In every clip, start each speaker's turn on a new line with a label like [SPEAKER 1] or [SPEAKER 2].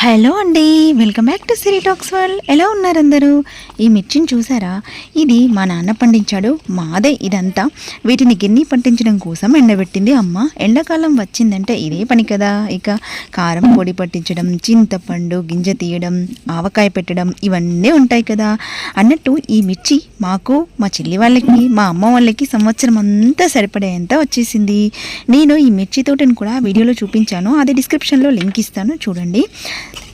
[SPEAKER 1] Hello అండి welcome back to Siri talks world. ఎలా ఉన్నారు అందరూ? ఈ మిర్చిని చూసారా? ఇది మా నాన్న పండించాడు మాదే ఇదంతా. వీటిని గిన్ని పట్టించడం కోసం ఎండబెట్టింది అమ్మ. ఎండాకాలం వచ్చిందంటే ఇదే పని కదా. ఇక కారం పొడి పట్టించడం చింతపండు గింజ తీయడం ఆవకాయ పెట్టడం ఇవన్నీ ఉంటాయి కదా. అన్నట్టు ఈ మిర్చి మాకు మా చెల్లి వాళ్ళకి మా అమ్మ వాళ్ళకి సంవత్సరం అంతా సరిపడేంత వచ్చేసింది. నేను ఈ మిర్చి తోటను కూడా వీడియోలో చూపించాను. అది డిస్క్రిప్షన్లో లింక్ ఇస్తాను చూడండి.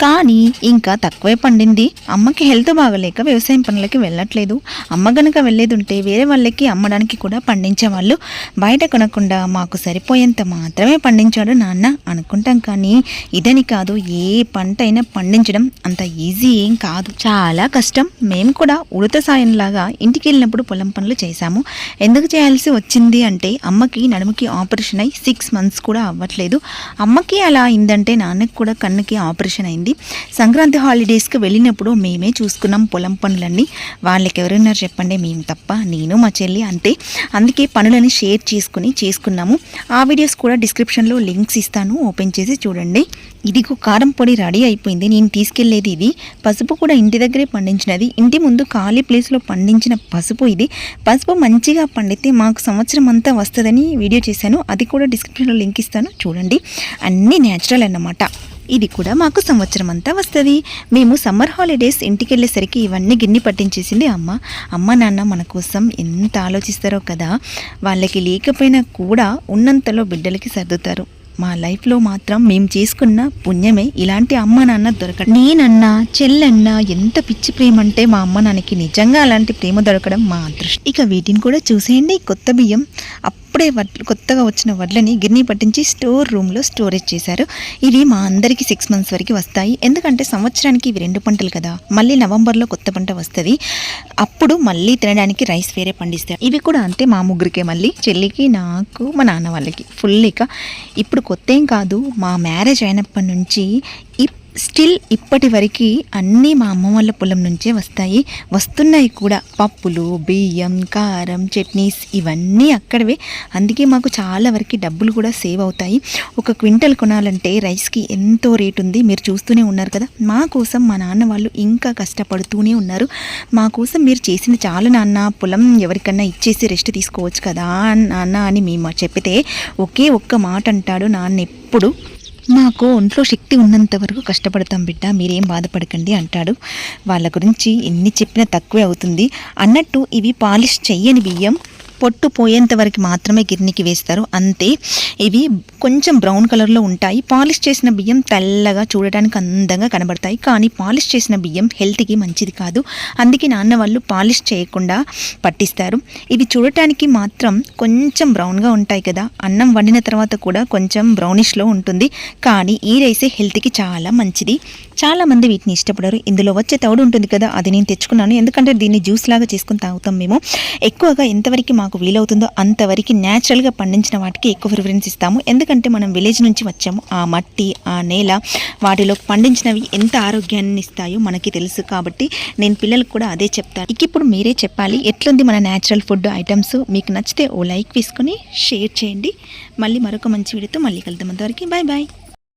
[SPEAKER 1] కానీ ఇంకా తక్కువే పండింది. అమ్మకి హెల్త్ బాగలేక వ్యవసాయం పనులకి వెళ్ళట్లేదు. అమ్మ గనక వెళ్ళేది ఉంటే వేరే వాళ్ళకి అమ్మడానికి కూడా పండించేవాళ్ళు. బయట కొనకుండా మాకు సరిపోయేంత మాత్రమే పండించాడు నాన్న అనుకుంటాం కానీ ఇదని కాదు ఏ పంట అయినా పండించడం అంత ఈజీ ఏం కాదు. చాలా కష్టం. మేము కూడా ఉడత సాయంలాగా ఇంటికి వెళ్ళినప్పుడు పొలం పనులు చేశాము. ఎందుకు చేయాల్సి వచ్చింది అంటే అమ్మకి నడుముకి ఆపరేషన్ అయి సిక్స్ మంత్స్ కూడా అవ్వట్లేదు. అమ్మకి అలా అయిందంటే నాన్నకి కూడా కన్నుకి ఆపరేషన్ అయింది. సంక్రాంతి హాలిడేస్కి వెళ్ళినప్పుడు మేమే చూసుకున్నాం పొలం పనులన్నీ. వాళ్ళకి ఎవరున్నారు చెప్పండి మేము తప్ప నేను మా చెల్లి అంతే. అందుకే పనులని షేర్ చేసుకుని చేసుకున్నాము. ఆ వీడియోస్ కూడా డిస్క్రిప్షన్లో లింక్స్ ఇస్తాను ఓపెన్ చేసి చూడండి. ఇదిగో కారం పొడి రెడీ అయిపోయింది. నేను తీసుకెళ్ళేది ఇది. పసుపు కూడా ఇంటి దగ్గరే పండించినది. ఇంటి ముందు ఖాళీ ప్లేస్లో పండించిన పసుపు ఇది. పసుపు మంచిగా పండితే మాకు సంవత్సరం అంతా వస్తుందని వీడియో చేశాను. అది కూడా డిస్క్రిప్షన్లో లింక్ ఇస్తాను. చూడండి. అన్నీ న్యాచురల్ అన్నమాట. ఇది కూడా మాకు సంవత్సరం అంతా వస్తుంది. మేము సమ్మర్ హాలిడేస్ ఇంటికి వెళ్ళేసరికి ఇవన్నీ గిన్నె పట్టించేసింది అమ్మ. అమ్మ నాన్న మన కోసం ఎంత ఆలోచిస్తారో కదా. వాళ్ళకి లేకపోయినా కూడా ఉన్నంతలో బిడ్డలకి సర్దుతారు. మా లైఫ్లో మాత్రం మేము చేసుకున్న పుణ్యమే. ఇలాంటి అమ్మ నాన్న దొరకడం. నేనన్నా చెల్లన్నా ఎంత పిచ్చి ప్రేమ అంటే మా అమ్మ నాన్నకి నిజంగా అలాంటి ప్రేమ దొరకడం మా అదృష్టం. ఇక వీటిని కూడా చూసేయండి. కొత్త బియ్యం. అప్పుడే వడ్లు కొత్తగా వచ్చిన వడ్లని గిర్నీ పట్టించి స్టోర్ రూమ్లో స్టోరేజ్ చేశారు. ఇవి మా అందరికీ సిక్స్ మంత్స్ వరకు వస్తాయి. ఎందుకంటే సంవత్సరానికి ఇవి రెండు పంటలు కదా. మళ్ళీ నవంబర్లో కొత్త పంట వస్తుంది. అప్పుడు మళ్ళీ తినడానికి రైస్ వేరే పండిస్తారు. ఇవి కూడా అంతే మా ముగ్గురికే మళ్ళీ. చెల్లికి నాకు మా నాన్న వాళ్ళకి. ఫుల్ ఇక. ఇప్పుడు కొత్త ఏం కాదు. మా మ్యారేజ్ అయినప్పటి నుంచి ఇప్ స్టిల్ ఇప్పటి వరకు అన్నీ మా అమ్మ వాళ్ళ పొలం నుంచే వస్తాయి. వస్తున్నాయి కూడా. పప్పులు బియ్యం కారం చట్నీస్ ఇవన్నీ అక్కడవే. అందుకే మాకు చాలా వరకు డబ్బులు కూడా సేవ్ అవుతాయి. ఒక క్వింటల్ కొనాలంటే రైస్కి ఎంతో రేట్ ఉంది. మీరు చూస్తూనే ఉన్నారు కదా. మా కోసం మా నాన్న వాళ్ళు ఇంకా కష్టపడుతూనే ఉన్నారు. మా కోసం మీరు చేసిన చాలా నాన్న. పొలం ఎవరికన్నా ఇచ్చేసి రెస్ట్ తీసుకోవచ్చు కదా నాన్న అని మేము చెప్పితే ఒకే ఒక్క మాట అంటాడు నాన్న ఎప్పుడు. మాకు ఒంట్లో శక్తి ఉన్నంత వరకు కష్టపడతాం బిడ్డ మీరేం బాధపడకండి అంటాడు. వాళ్ళ గురించి ఎన్ని చెప్పినా తక్కువే అవుతుంది. అన్నట్టు ఇవి పాలిష్ చెయ్యని బియ్యం. పొట్టు పోయేంత వరకు మాత్రమే గిర్నికి వేస్తారు. అంతే ఇవి కొంచెం బ్రౌన్ కలర్లో ఉంటాయి. పాలిష్ చేసిన బియ్యం తెల్లగా చూడడానికి అందంగా కనబడతాయి. కానీ పాలిష్ చేసిన బియ్యం హెల్త్కి మంచిది కాదు. అందుకే నాన్న వాళ్ళు పాలిష్ చేయకుండా పట్టిస్తారు. ఇవి చూడటానికి మాత్రం కొంచెం బ్రౌన్గా ఉంటాయి కదా. అన్నం వండిన తర్వాత కూడా కొంచెం బ్రౌనిష్లో ఉంటుంది. కానీ ఈ రైసే హెల్త్కి చాలా మంచిది. చాలామంది వీటిని ఇష్టపడరు. ఇందులో వచ్చే తౌడు ఉంటుంది కదా అది నేను తెచ్చుకున్నాను. ఎందుకంటే దీన్ని జ్యూస్ లాగా చేసుకుని తాగుతాం మేము. ఎక్కువగా ఎంతవరకు మాకు వీలవుతుందో అంతవరకు న్యాచురల్గా పండించిన వాటికి ఎక్కువ ప్రిఫరెన్స్ ఇస్తాము. ఎందుకంటే మనం విలేజ్ నుంచి వచ్చాము. ఆ మట్టి ఆ నేల వాటిలో పండించినవి ఎంత ఆరోగ్యాన్ని ఇస్తాయో మనకి తెలుసు కాబట్టి నేను పిల్లలకు కూడా అదే చెప్తాను. ఇక ఇప్పుడు మీరే చెప్పాలి ఎట్లుంది మన న్యాచురల్ ఫుడ్ ఐటమ్స్ మీకు నచ్చితే ఓ లైక్ వేసుకొని షేర్ చేయండి. మళ్ళీ మరొక మంచి వీడియోతో మళ్ళీ కలుద్దాం. అంతవరకు బాయ్ బాయ్